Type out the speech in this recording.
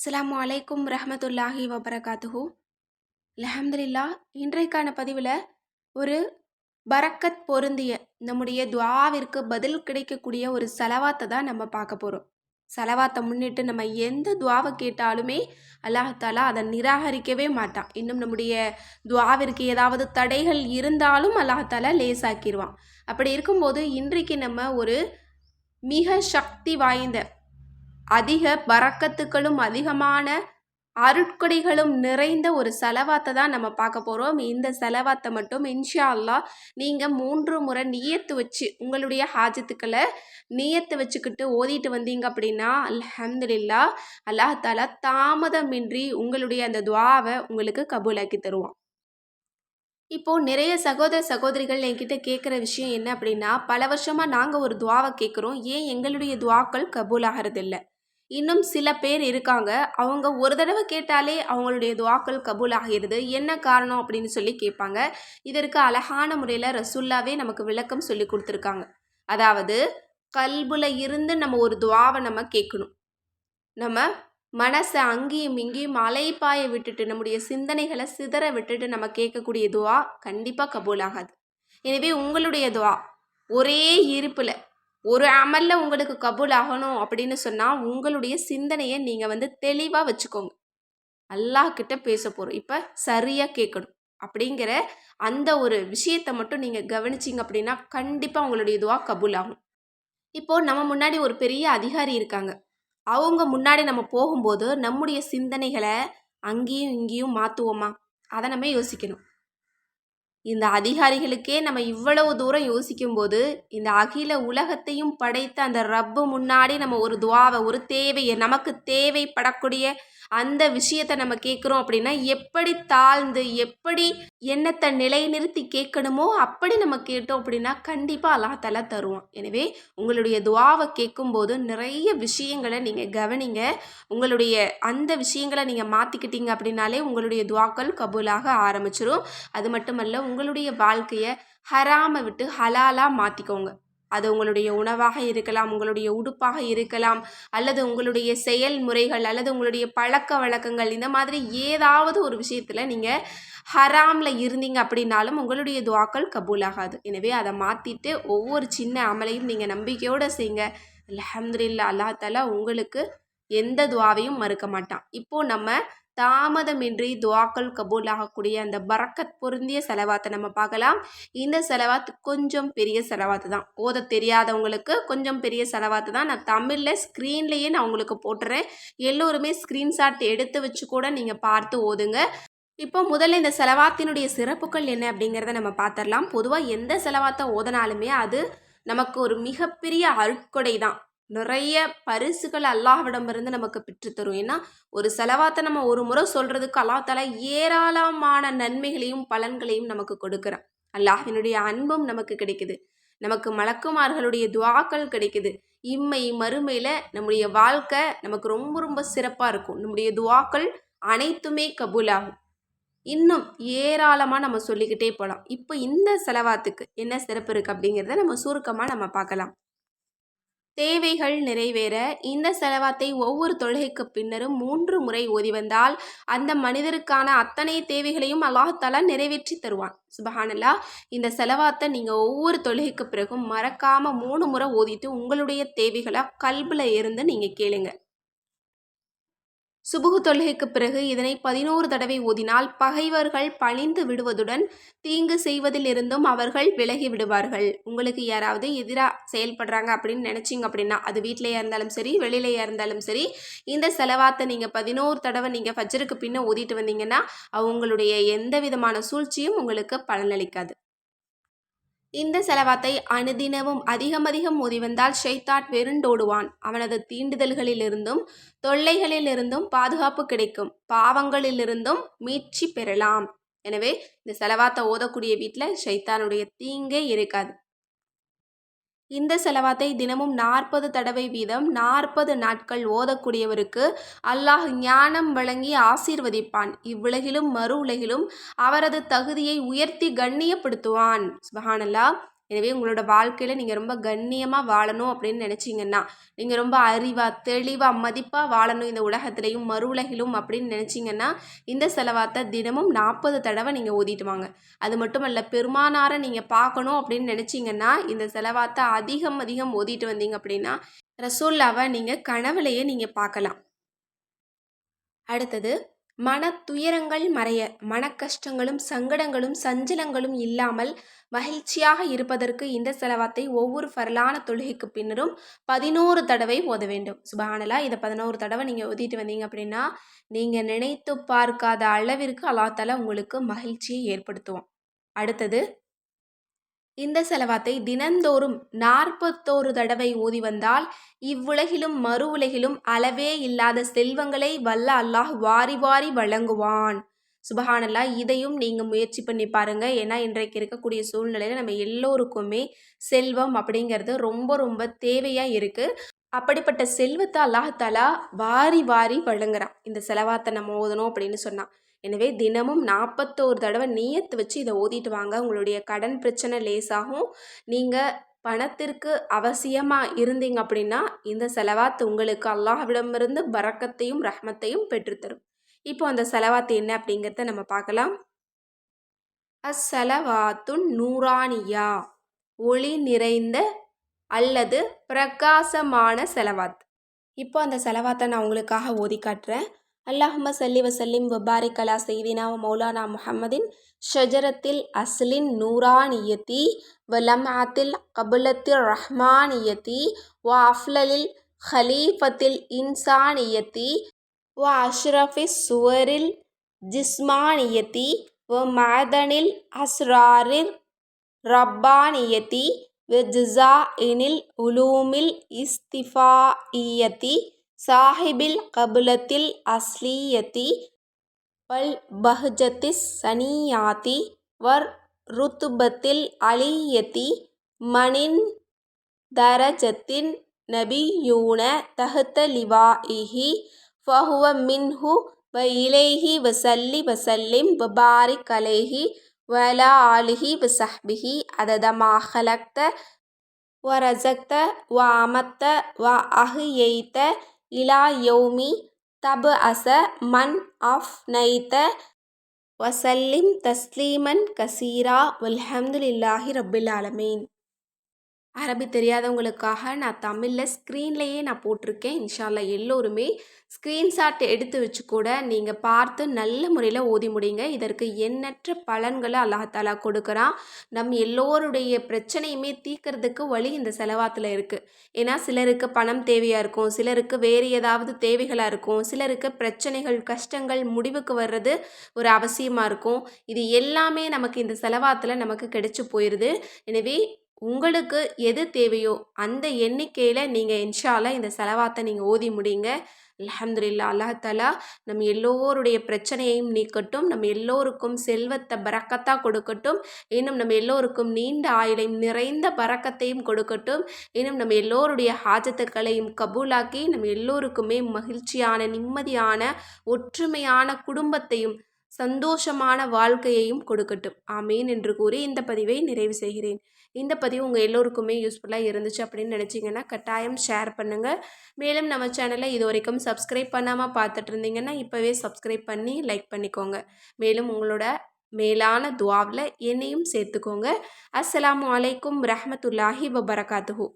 அஸ்லாம் அலைக்கும் ரஹமத்துல்லாஹி வபரகாத்துஹூ. அல்ஹம்துலில்லா இன்றைக்கான பதிவில் ஒரு பரக்கத் பொருந்திய நம்முடைய துவாவிற்கு பதில் கிடைக்கக்கூடிய ஒரு செலவாத்தை தான் நம்ம பார்க்க போகிறோம் செலவாத்தை முன்னிட்டு நம்ம எந்த துவாவை கேட்டாலுமே அல்லாஹாலா அதை நிராகரிக்கவே மாட்டான். இன்னும் நம்முடைய துவாவிற்கு ஏதாவது தடைகள் இருந்தாலும் அல்லாஹாலா லேசாக்கிடுவான் அப்படி இருக்கும்போது இன்றைக்கு நம்ம ஒரு மிக சக்தி வாய்ந்த அதிக பறக்கத்துக்களும் அதிகமான அருட்கொடைகளும் நிறைந்த ஒரு செலவாத்தை தான் நம்ம பார்க்க போகிறோம் இந்த செலவாத்தை மட்டும் இன்ஷா அல்லாஹ் நீங்கள் மூன்று முறை நியத்து வச்சு உங்களுடைய ஹாஜத்துக்களை நியத்து வச்சுக்கிட்டு ஓதிட்டு வந்தீங்க அப்படின்னா அல்ஹம்துலில்லா அல்லாஹ் தாலா தாமதமின்றி உங்களுடைய அந்த துவாவை உங்களுக்கு கபூலாக்கி தருவான். இப்போது நிறைய சகோதர சகோதரிகள் என்கிட்ட கேட்குற விஷயம் என்ன அப்படின்னா பல வருஷமாக நாங்கள் ஒரு துவாவை கேட்குறோம். ஏன் எங்களுடைய துவாக்கள் கபூல் ஆகிறதில்ல இன்னும் சில பேர் இருக்காங்க. அவங்க ஒரு தடவை கேட்டாலே அவங்களுடைய துவாக்கள் கபூல் ஆகிடுது என்ன காரணம் அப்படின்னு சொல்லி கேட்பாங்க. இதற்கு அழகான முறையில் ரசுல்லாவே நமக்கு விளக்கம் சொல்லி கொடுத்துருக்காங்க. அதாவது கல்புல இருந்து நம்ம ஒரு துவாவை நம்ம கேட்கணும். நம்ம மனசை அங்கேயும் இங்கேயும் அலைப்பாய விட்டுட்டு நம்முடைய சிந்தனைகளை சிதற விட்டுட்டு நம்ம கேட்கக்கூடிய துவா கண்டிப்பாக கபூல் ஆகாது எனவே உங்களுடைய துவா ஒரே இருப்பில் ஒரு அமலில் உங்களுக்கு கபூல் ஆகணும் அப்படின்னு சொன்னால் உங்களுடைய சிந்தனையை நீங்கள் வந்து தெளிவாக வச்சுக்கோங்க. அல்லாஹ்கிட்ட பேச போகிறோம் இப்போ சரியாக கேட்கணும் அப்படிங்கிற அந்த ஒரு விஷயத்தை மட்டும் நீங்கள் கவனிச்சிங்க அப்படின்னா கண்டிப்பாக உங்களுடைய இதுவாக கபூல் ஆகும். இப்போது நம்ம முன்னாடி ஒரு பெரிய அதிகாரி இருக்காங்க. அவங்க முன்னாடி நம்ம போகும்போது நம்முடைய சிந்தனைகளை அங்கேயும் இங்கேயும் மாற்றுவோமா அதை நம்ம யோசிக்கணும். இந்த அதிகாரிகளுக்கே நம்ம இவ்வளவு தூரம் யோசிக்கும்போது இந்த அகில உலகத்தையும் படைத்த அந்த ரப்பு முன்னாடி நம்ம ஒரு துவாவை ஒரு தேவையை நமக்கு தேவைப்படக்கூடிய அந்த விஷயத்தை நம்ம கேட்குறோம் அப்படின்னா எப்படி தாழ்ந்து எப்படி எண்ணத்தை நிலைநிறுத்தி கேட்கணுமோ அப்படி நம்ம கேட்டோம் அப்படின்னா கண்டிப்பாக அல்லாஹால தருவான். எனவே உங்களுடைய துவாவை கேட்கும்போது நிறைய விஷயங்களை நீங்கள் கவனிங்க. உங்களுடைய அந்த விஷயங்களை நீங்கள் மாற்றிக்கிட்டீங்க அப்படின்னாலே உங்களுடைய துவாக்கள் கபூலாக ஆரம்பிச்சிரும். அது மட்டுமல்ல உங்களுடைய வாழ்க்கையை ஹராமை விட்டு ஹலாலாக மாற்றிக்கோங்க அது உங்களுடைய உணவாக இருக்கலாம் உங்களுடைய உடுப்பாக இருக்கலாம் அல்லது உங்களுடைய செயல்முறைகள் அல்லது உங்களுடைய பழக்க வழக்கங்கள் இந்த மாதிரி ஏதாவது ஒரு விஷயத்தில் நீங்கள் ஹராமில் இருந்தீங்க அப்படின்னாலும் உங்களுடைய துவாக்கள் கபூலாகாது. எனவே அதை மாற்றிட்டு ஒவ்வொரு சின்ன அமலையும் நீங்கள் நம்பிக்கையோடு செய்யுங்க அலமதுல்லா அல்லா தாலா உங்களுக்கு எந்த துவாவையும் மறுக்க மாட்டான். இப்போது நம்ம தாமதமின்றி துவாக்கள் கபூல் ஆகக்கூடிய அந்த பறக்கத் பொருந்திய செலவாத்தை நம்ம பார்க்கலாம். இந்த செலவாத்து கொஞ்சம் பெரிய செலவாத்து தான். ஓத தெரியாதவங்களுக்கு கொஞ்சம் பெரிய செலவாத்து தான். நான் தமிழில் ஸ்க்ரீன்லேயே நான் உங்களுக்கு போட்டுறேன். எல்லோருமே ஸ்க்ரீன்ஷாட் எடுத்து வச்சு கூட நீங்கள் பார்த்து ஓதுங்க. இப்போ முதல்ல இந்த செலவாத்தினுடைய சிறப்புகள் என்ன அப்படிங்கிறத நம்ம பார்த்துடலாம். பொதுவாக எந்த செலவாத்தை ஓதனாலுமே அது நமக்கு ஒரு மிகப்பெரிய அருட்கொடை தான். நிறைய பரிசுகள் அல்லாஹ்விடமிருந்து நமக்கு பெற்றுத்தரும். ஏன்னா ஒரு செலவாத்தை நம்ம ஒரு முறை சொல்கிறதுக்கு அல்லாஹால ஏராளமான நன்மைகளையும் பலன்களையும் நமக்கு கொடுக்குறான். அல்லாஹினுடைய அன்பும் நமக்கு கிடைக்குது. நமக்கு மலக்குமார்களுடைய துவாக்கள் கிடைக்குது. இம்மை மறுமையில் நம்முடைய வாழ்க்கை நமக்கு ரொம்ப ரொம்ப சிறப்பாக இருக்கும். நம்முடைய துவாக்கள் அனைத்துமே கபூலாகும். இன்னும் ஏராளமாக நம்ம சொல்லிக்கிட்டே போகலாம் இப்போ இந்த செலவாத்துக்கு என்ன சிறப்பு இருக்குது அப்படிங்கிறத நம்ம சுருக்கமாக நம்ம பார்க்கலாம். தேவைகள் நிறைவேற இந்த செலவாத்தை ஒவ்வொரு தொழுகைக்கு பின்னரும் மூன்று முறை ஓதி வந்தால் அந்த மனிதருக்கான அத்தனை தேவைகளையும் அல்லாஹாலா நிறைவேற்றி தருவான். சுபஹானல்லா. இந்த செலவாத்தை நீங்கள் ஒவ்வொரு தொழுகைக்கு பிறகும் மறக்காமல் மூணு முறை ஓதிட்டு உங்களுடைய தேவைகளை கல்பில் இருந்து நீங்கள் கேளுங்க. சுபுகு தொழுகைக்கு பிறகு இதனை பதினோரு தடவை ஓதினால் பகைவர்கள் பழிந்து விடுவதுடன் தீங்கு செய்வதிலிருந்தும் அவர்கள் விலகி விடுவார்கள். உங்களுக்கு யாராவது எதிராக செயல்படுறாங்க அப்படின்னு நினச்சிங்க அப்படின்னா அது வீட்டிலேயே இருந்தாலும் சரி வெளியிலேயே இருந்தாலும் சரி இந்த செலவாத்தை நீங்கள் பதினோரு தடவை நீங்கள் ஃபஜருக்கு பின்ன ஓதிட்டு வந்தீங்கன்னா அவங்களுடைய எந்த விதமான சூழ்ச்சியும் உங்களுக்கு பலனளிக்காது. இந்த செலவாத்தை அனுதினமும் அதிகம் அதிகம் மோதி வந்தால் ஷைத்தாட் வெருண்டோடுவான் அவனது தீண்டுதல்களிலிருந்தும் தொல்லைகளிலிருந்தும் பாதுகாப்பு கிடைக்கும். பாவங்களிலிருந்தும் மீட்சி பெறலாம். எனவே இந்த செலவாத்தை ஓதக்கூடிய வீட்டில் ஷைத்தானுடைய தீங்கே இருக்காது. இந்த செலவாத்தை தினமும் நாற்பது தடவை வீதம் நாற்பது நாட்கள் ஓதக்கூடியவருக்கு அல்லாஹ் ஞானம் வழங்கி ஆசீர்வதிப்பான். இவ்வுலகிலும் மறு உலகிலும் அவரது தகுதியை உயர்த்தி கண்ணியப்படுத்துவான். சுபஹானல்லா எனவே உங்களோட வாழ்க்கையில் நீங்கள் ரொம்ப கண்ணியமாக வாழணும் அப்படின்னு நினச்சிங்கன்னா நீங்கள் ரொம்ப அறிவாக தெளிவாக மதிப்பாக வாழணும் இந்த உலகத்திலையும் மறு உலகிலும் அப்படின்னு நினச்சிங்கன்னா இந்த செலவாத்தை தினமும் நாற்பது தடவை நீங்கள் ஓதிட்டு வாங்க. அது மட்டும் இல்லை பெருமானாரை நீங்கள் பார்க்கணும் அப்படின்னு நினச்சிங்கன்னா இந்த செலவாத்தை அதிகம் அதிகம் ஓதிட்டு வந்தீங்க அப்படின்னா ரசோல்லாவை நீங்கள் கனவுலையே நீங்கள் பார்க்கலாம். அடுத்தது மன துயரங்கள் மறைய மன கஷ்டங்களும் சங்கடங்களும் சஞ்சலங்களும் இல்லாமல் மகிழ்ச்சியாக இருப்பதற்கு இந்த செலவாத்தை ஒவ்வொரு ஃபரலான தொழுகைக்கு பின்னரும் பதினோரு தடவை ஓத வேண்டும். சுபஹானலா இதை பதினோரு தடவை நீங்கள் ஓதிட்டு வந்தீங்க அப்படின்னா நீங்கள் நினைத்து பார்க்காத அளவிற்கு அல்லாத்தால உங்களுக்கு மகிழ்ச்சியை ஏற்படுத்துவோம் அடுத்தது இந்த செலவாத்தை தினந்தோறும் நாற்பத்தோரு தடவை ஓதி வந்தால் இவ்வுலகிலும் மறு உலகிலும் அளவே இல்லாத செல்வங்களை வல்ல அல்லாஹ் வாரி வாரி வழங்குவான். சுபஹானல்லா இதையும் நீங்கள் முயற்சி பண்ணி பாருங்கள் ஏன்னா இன்றைக்கு இருக்கக்கூடிய சூழ்நிலையில் நம்ம எல்லோருக்குமே செல்வம் அப்படிங்கிறது ரொம்ப ரொம்ப தேவையாக இருக்குது அப்படிப்பட்ட செல்வத்தை அல்லாஹாலா வாரி வாரி வழங்குறான். இந்த செலவாத்தை நம்ம ஓதணும் அப்படின்னு சொன்னான். எனவே தினமும் நாற்பத்தோரு தடவை நீயத்து வச்சு இதை ஓதிட்டு வாங்க. உங்களுடைய கடன் பிரச்சனை லேசாகும். நீங்கள் பணத்திற்கு அவசியமாக இருந்தீங்க அப்படின்னா இந்த செலவாத்து உங்களுக்கு அல்லாஹ்விடமிருந்து பறக்கத்தையும் ரஹ்மத்தையும் பெற்றுத்தரும். இப்போ அந்த செலவாத்து என்ன அப்படிங்கிறத நம்ம பார்க்கலாம். அஸ்ஸலவாத்துன் நூரானியா ஒளி நிறைந்த அல்லது பிரகாசமான செலவாத். இப்போ அந்த செலவாத்தை நான் உங்களுக்காக ஓதி காட்டுறேன். அல்லாஹும சல்லி வசல்லிம் வபாரிக் அலா செய்தினா மௌலானா முஹம்மதின் ஷஜரத்தில் அஸ்லின் நூரானியத்தி வலம்ஆத்தில் கபுலத்தில் ரஹ்மானியத்தி வ அஃப்லலில் ஹலீஃபத்தில் இன்சானியத்தி வ அஷ்ரஃபி சுவரில் ஜிஸ்மானியத்தி வ மதனில் அஸ்ராரில் ரப்பானியத்தி வ ஜிசா இனில் உலூமில் இஸ்திஃபாயியத்தி சாஹிபில் கபுலத்தில் அஸ்லீயத்தி வல் பஹ்ஜத்திஸ் சனியாத்தி வர் ருத்துபத்தில் அலியத்தி மணின் தரஜத்தின் நபியூன தஹ்த லிவாஇஹி ஃபஹுவ மின்ஹு வ இலேஹி வசல்லி வசல்லிம் வபாரி கலேஹி வலா ஆலிஹி வசஹ்பிஹி அததமா ஹலக்த வ ரசக்த வ அமத்த வ அஹ்யைத்த இலா யௌமி தப் அச மன் ஆஃப் நைத்த வசல்லிம் தஸ்லீமன் கசீரா வல்ஹம்துலில்லாஹி ரபில் ஆலமீன். அரபி தெரியாதவங்களுக்காக நான் தமிழில் ஸ்க்ரீன்லேயே நான் போட்டிருக்கேன் இன்ஷால்லா எல்லோருமே ஸ்க்ரீன்ஷாட் எடுத்து வச்சு கூட நீங்கள் பார்த்து நல்ல முறையில் ஓதி முடியுங்க இதற்கு எண்ணற்ற பலன்களை அல்லாஹாலா கொடுக்குறான். நம் எல்லோருடைய பிரச்சனையுமே தீர்க்கறதுக்கு வழி இந்த செலவாத்தில் இருக்குது ஏன்னா சிலருக்கு பணம் தேவையாக இருக்கும் சிலருக்கு வேறு ஏதாவது தேவைகளாக இருக்கும் சிலருக்கு பிரச்சனைகள் கஷ்டங்கள் முடிவுக்கு வர்றது ஒரு அவசியமாக இருக்கும். இது எல்லாமே நமக்கு இந்த செலவாத்தில் நமக்கு கிடைச்சி போயிடுது எனவே உங்களுக்கு எது தேவையோ அந்த எண்ணிக்கையில் நீங்கள் இன்ஷால்லா இந்த செலவாத்தை நீங்கள் ஓதி முடியுங்க அலமதுல்லா அல்லாஹாலா நம்ம எல்லோருடைய பிரச்சனையையும் நீக்கட்டும். நம்ம எல்லோருக்கும் செல்வத்தை பறக்கத்தாக கொடுக்கட்டும். இன்னும் நம்ம எல்லோருக்கும் நீண்ட ஆயுளையும் நிறைந்த பறக்கத்தையும் கொடுக்கட்டும். இன்னும் நம்ம எல்லோருடைய ஹாஜத்துக்களையும் கபூலாக்கி நம்ம எல்லோருக்குமே மகிழ்ச்சியான நிம்மதியான ஒற்றுமையான குடும்பத்தையும் சந்தோஷமான வாழ்க்கையையும் கொடுக்கட்டும். ஆமீன் என்று கூறி இந்த பதிவை நிறைவு செய்கிறேன். இந்த பதிவு உங்கள் எல்லோருக்குமே யூஸ்ஃபுல்லாக இருந்துச்சு அப்படின்னு நினச்சிங்கன்னா கட்டாயம் ஷேர் பண்ணுங்கள் மேலும் நம்ம சேனலை இது வரைக்கும் சப்ஸ்கிரைப் பண்ணாமல் பார்த்துட்டு இருந்தீங்கன்னா இப்போவே சப்ஸ்கிரைப் பண்ணி லைக் பண்ணிக்கோங்க. மேலும் உங்களோட மேலான துவாவில் என்னையும் சேர்த்துக்கோங்க. அஸ்லாம் வலைக்கும் ரஹமத்துல்லாஹி வபரகாத்துஹூ.